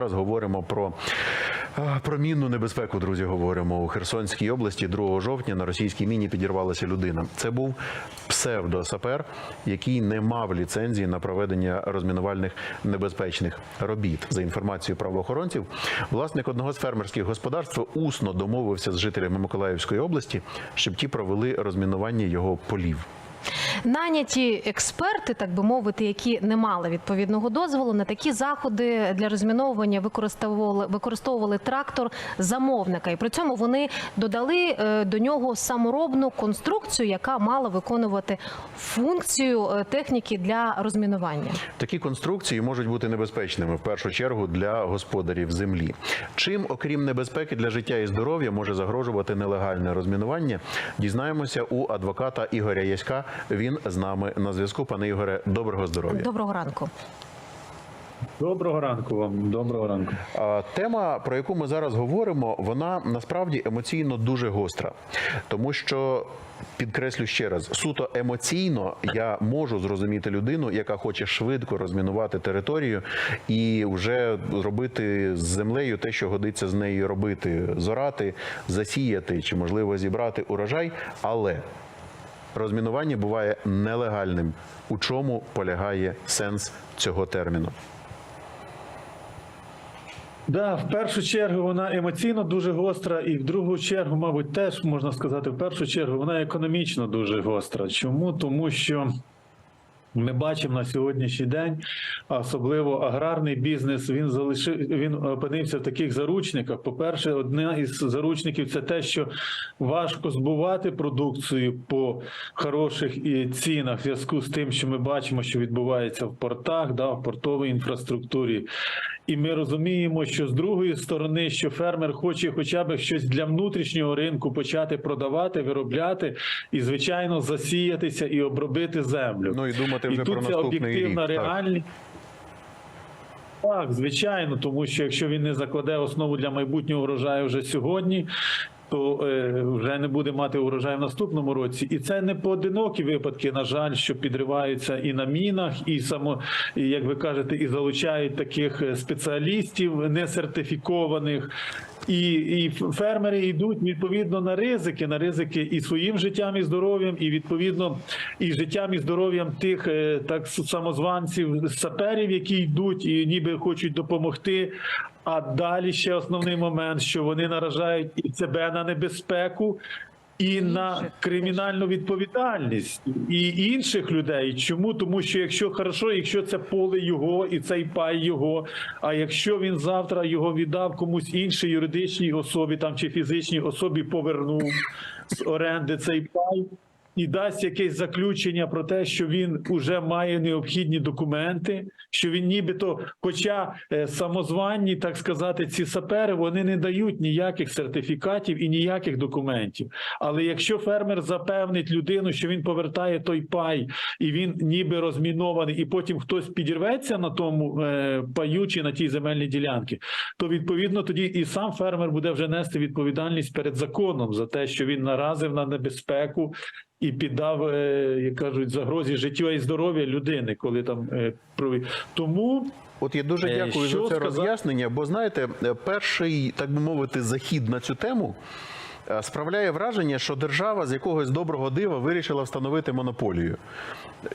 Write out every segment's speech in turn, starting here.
Зараз говоримо про, е, про мінну небезпеку. Друзі, говоримо у Херсонській області 2 жовтня на російській міні підірвалася людина. Це був псевдосапер, який не мав ліцензії на проведення розмінувальних небезпечних робіт. За інформацією правоохоронців, власник одного з фермерських господарств усно домовився з жителями Миколаївської області, щоб ті провели розмінування його полів. Наняті експерти, так би мовити, які не мали відповідного дозволу, на такі заходи для розміновування використовували використовували трактор замовника, і при цьому вони додали е, до нього саморобну конструкцію, яка мала виконувати функцію е, техніки для розмінування. Такі конструкції можуть бути небезпечними в першу чергу для господарів землі. Чим, окрім небезпеки для життя і здоров'я, може загрожувати нелегальне розмінування? Дізнаємося у адвоката Ігоря Яська. Він з нами на зв'язку. Пане Ігоре, доброго здоров'я. Доброго ранку. Доброго ранку вам. Доброго ранку. Тема, про яку ми зараз говоримо, вона насправді емоційно дуже гостра, тому що. Підкреслю ще раз, суто емоційно я можу зрозуміти людину, яка хоче швидко розмінувати територію і вже робити з землею те, що годиться з нею робити: зорати, засіяти чи можливо зібрати урожай. Але розмінування буває нелегальним. У чому полягає сенс цього терміну? Да, в першу чергу вона емоційно дуже гостра, і в другу чергу, мабуть, теж можна сказати, в першу чергу вона економічно дуже гостра. Чому? Тому що. Ми бачимо на сьогоднішній день, особливо аграрний бізнес. Він залишив він опинився в таких заручниках. По-перше, одна із заручників це те, що важко збувати продукцію по хороших цінах в зв'язку з тим, що ми бачимо, що відбувається в портах, да, в портовій інфраструктурі. І ми розуміємо, що з другої сторони, що фермер хоче хоча б щось для внутрішнього ринку почати продавати, виробляти і, звичайно, засіятися і обробити землю. Ну і думати вже і про тут це наступний об'єктивна рік. Реальність. Так, звичайно, тому що якщо він не закладе основу для майбутнього врожаю вже сьогодні, то е, вже не буде мати урожай в наступному році. І це не поодинокі випадки, на жаль, що підриваються і на мінах, і само, як ви кажете, і залучають таких е, спеціалістів несертифікованих. І, і фермери йдуть відповідно на ризики, на ризики і своїм життям і здоров'ям, і відповідно і життям і здоров'ям тих е, так самозванців саперів, які йдуть і ніби хочуть допомогти. А далі ще основний момент, що вони наражають і себе на небезпеку. І на кримінальну відповідальність і інших людей. Чому? Тому що якщо хорошо, якщо це поле його і цей пай його. А якщо він завтра його віддав комусь іншій юридичній особі там чи фізичній особі повернув з оренди цей пай. І дасть якесь заключення про те, що він уже має необхідні документи, що він нібито, хоча е, самозванні, так сказати, ці сапери вони не дають ніяких сертифікатів і ніяких документів. Але якщо фермер запевнить людину, що він повертає той пай, і він ніби розмінований, і потім хтось підірветься на тому е, паю чи на тій земельній ділянці, то відповідно тоді і сам фермер буде вже нести відповідальність перед законом за те, що він наразив на небезпеку і піддав, е, як кажуть, загрозі життя і здоров'я людини, коли там е, провів. Тому От я дуже Е, дякую що за це сказати? роз'яснення, бо знаєте, перший, так би мовити, захід на цю тему. Справляє враження, що держава з якогось доброго дива вирішила встановити монополію.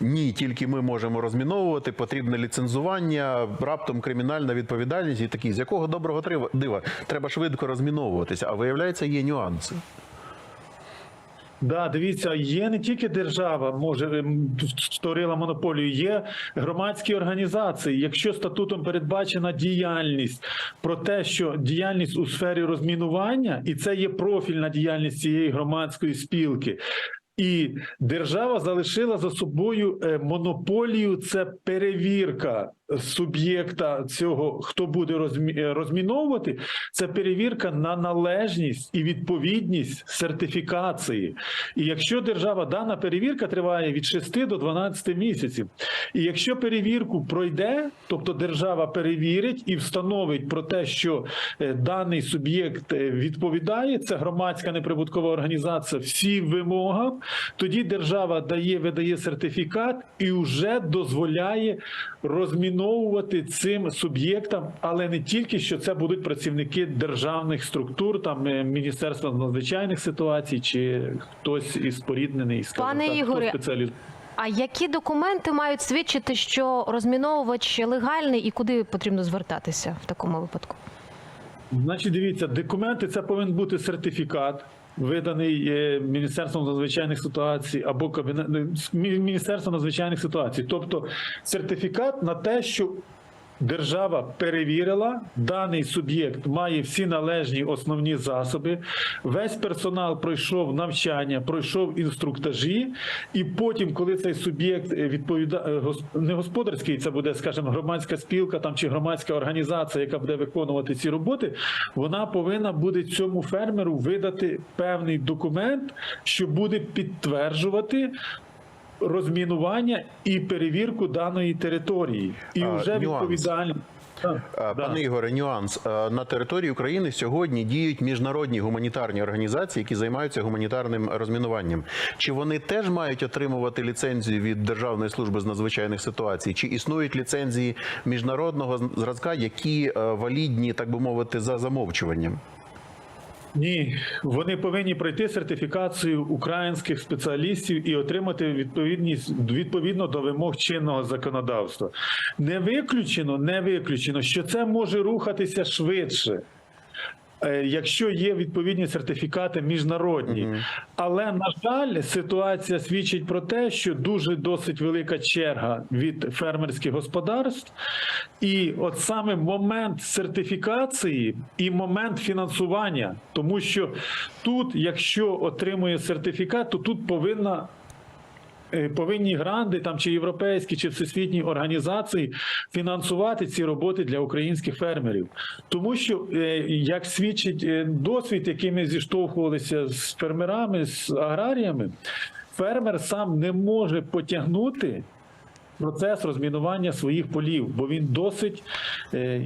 Ні, тільки ми можемо розміновувати, потрібне ліцензування, раптом кримінальна відповідальність і такі. З якого доброго дива треба швидко розміновуватися, а виявляється, є нюанси. Да, дивіться, є не тільки держава, може ем, створила монополію, є громадські організації. Якщо статутом передбачена діяльність про те, що діяльність у сфері розмінування, і це є профільна діяльність цієї громадської спілки. І держава залишила за собою е, монополію. Це перевірка суб'єкта цього, хто буде е, розміновувати. Це перевірка на належність і відповідність сертифікації. І якщо держава дана перевірка триває від 6 до 12 місяців, і якщо перевірку пройде, тобто держава перевірить і встановить про те, що е, даний суб'єкт відповідає, це громадська неприбуткова організація всім вимогам, тоді держава дає, видає сертифікат і вже дозволяє розміновувати цим суб'єктам, але не тільки що це будуть працівники державних структур, там е, Міністерства надзвичайних ситуацій чи хтось із поріднений, Пане так, Ігоре, спеціаліз- А які документи мають свідчити, що розміновувач легальний і куди потрібно звертатися в такому випадку? Значить, дивіться, документи це повинен бути сертифікат, виданий Міністерством надзвичайних ситуацій або Кабінет Мі- Міністерством надзвичайних ситуацій. Тобто сертифікат на те, що держава перевірила, даний суб'єкт має всі належні основні засоби, весь персонал пройшов навчання, пройшов інструктажі, і потім, коли цей суб'єкт е, відповідає не господарський, це буде, скажімо, громадська спілка там чи громадська організація, яка буде виконувати ці роботи, вона повинна буде цьому фермеру видати певний документ, що буде підтверджувати. Розмінування і перевірку даної території, і вже відповідальність. Да. Пане Ігоре, нюанс на території України сьогодні діють міжнародні гуманітарні організації, які займаються гуманітарним розмінуванням. Чи вони теж мають отримувати ліцензію від Державної служби з надзвичайних ситуацій? Чи існують ліцензії міжнародного зразка, які е, валідні, так би мовити, за замовчуванням? Ні, вони повинні пройти сертифікацію українських спеціалістів і отримати відповідність відповідно до вимог чинного законодавства. Не виключено, не виключено, що це може рухатися швидше. Е, Якщо є відповідні сертифікати міжнародні, але на жаль, ситуація свідчить про те, що дуже досить велика черга від фермерських господарств, і от саме момент сертифікації і момент фінансування, тому що тут, якщо отримує сертифікат, то тут повинна. Е, Повинні гранди там чи європейські, чи всесвітні організації фінансувати ці роботи для українських фермерів, тому що е, як свідчить е, досвід, який ми зіштовхувалися з фермерами, з аграріями, фермер сам не може потягнути процес розмінування своїх полів, бо він досить е,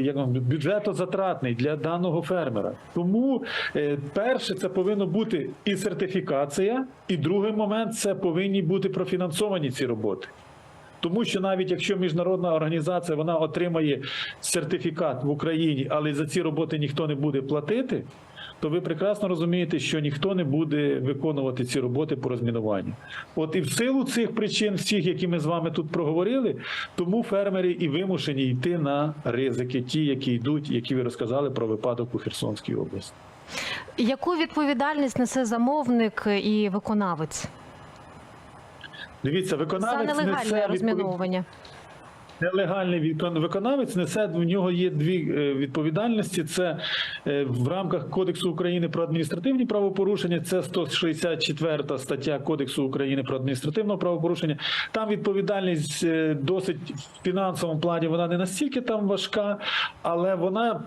як бюджетозатратний для даного фермера. Тому е, перше, це повинно бути і сертифікація, і другий момент це повинні бути профінансовані ці роботи. Тому що навіть якщо міжнародна організація вона отримає сертифікат в Україні, але за ці роботи ніхто не буде платити, то ви прекрасно розумієте, що ніхто не буде виконувати ці роботи по розмінуванню. От і в силу цих причин, всіх, які ми з вами тут проговорили, тому фермери і вимушені йти на ризики, ті, які йдуть, які ви розказали про випадок у Херсонській області. Яку відповідальність несе замовник і виконавець Дивіться, за виконавець нелегальне несе розміновування? Нелегальний викон- виконавець несе в нього є дві е, відповідальності. Це е, в рамках Кодексу України про адміністративні правопорушення. Це 164 стаття Кодексу України про адміністративне правопорушення. Там відповідальність е, досить в фінансовому плані. Вона не настільки там важка, але вона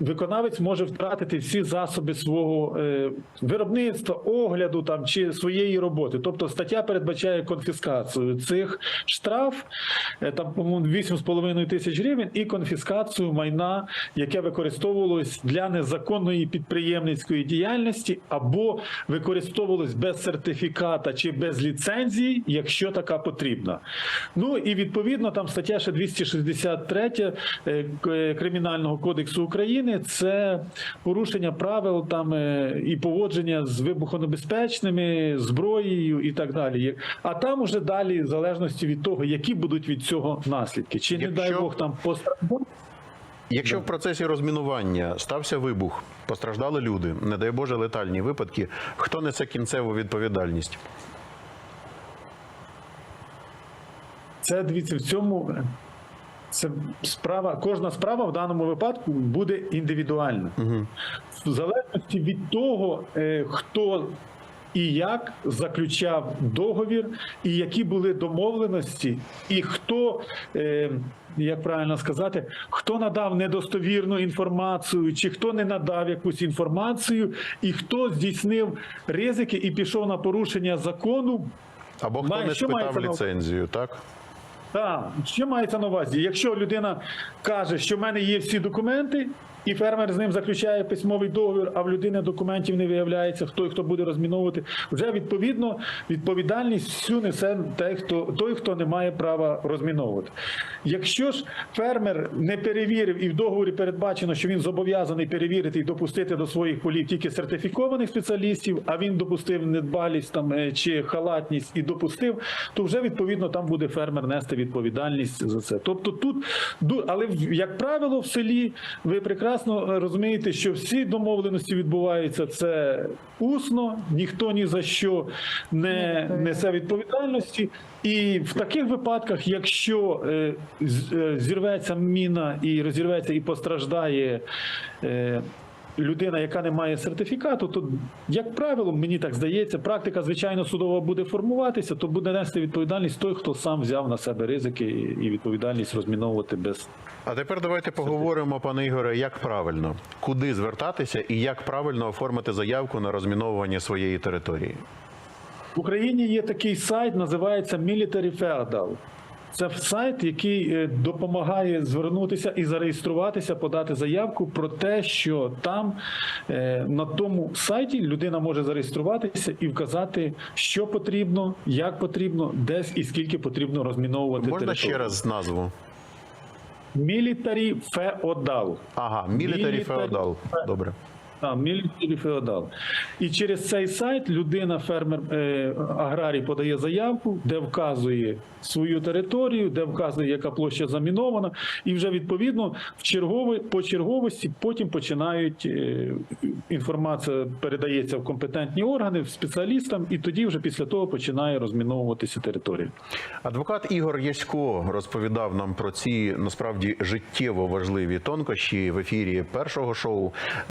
Виконавець може втратити всі засоби свого е, виробництва, огляду там чи своєї роботи. Тобто стаття передбачає конфіскацію цих штраф, е, там по-моєму 8,5 тисяч гривень, і конфіскацію майна, яке використовувалось для незаконної підприємницької діяльності, або використовувалось без сертифіката чи без ліцензії, якщо така потрібна. Ну і відповідно там стаття ще 263 е, К- е, Кримінального кодексу України це порушення правил там е, і поводження з вибухонебезпечними зброєю і так далі. А там уже далі, в залежності від того, які будуть від цього наслідки, чи не дай Бог там постраждав. Якщо в процесі розмінування стався вибух, постраждали люди, не дай Боже, летальні випадки, хто несе кінцеву відповідальність? Це дивіться в цьому. Це справа, кожна справа в даному випадку буде індивідуальна. В залежності від того, е, хто і як заключав договір, і які були домовленості, і хто, е, як правильно сказати, хто надав недостовірну інформацію, чи хто не надав якусь інформацію, і хто здійснив ризики і пішов на порушення закону. Або хто Має- не спитав ліцензію, так? Так, що мається на увазі? Якщо людина каже, що в мене є всі документи, і фермер з ним заключає письмовий договір, а в людини документів не виявляється, хто і хто буде розміновувати. Вже відповідно відповідальність всю несе той, хто той, хто не має права розміновувати. Якщо ж фермер не перевірив і в договорі передбачено, що він зобов'язаний перевірити і допустити до своїх полів тільки сертифікованих спеціалістів, а він допустив недбалість там е, чи халатність і допустив, то вже відповідно там буде фермер нести відповідальність за це. Тобто тут але як правило в селі ви прекрасно е, розумієте, що всі домовленості відбуваються це усно, ніхто ні за що не несе відповідальності. І в таких випадках, якщо е, е, зірветься міна і розірветься і постраждає. Людина, яка не має сертифікату, то як правило, мені так здається, практика звичайно судова буде формуватися, то буде нести відповідальність той, хто сам взяв на себе ризики і відповідальність розміновувати без А тепер давайте поговоримо, пане Ігоре, як правильно, куди звертатися і як правильно оформити заявку на розміновування своєї території. В Україні є такий сайт, називається Military Feudal. Це сайт, який е, допомагає звернутися і зареєструватися, подати заявку про те, що там е, на тому сайті людина може зареєструватися і вказати, що потрібно, як потрібно, десь і скільки потрібно розміновувати Можна територію. ще раз назву? Military Feudal. Ага, Military- Feudal. Добре. А, Military Feudal. І через цей сайт людина, фермер е, аграрій подає заявку, де вказує свою територію, де вказує, яка площа замінована, і вже відповідно в чергові, по черговості потім починають е, інформація передається в компетентні органи, в спеціалістам, і тоді вже після того починає розміновуватися територія. Адвокат Ігор Ясько розповідав нам про ці насправді життєво важливі тонкощі в ефірі першого шоу.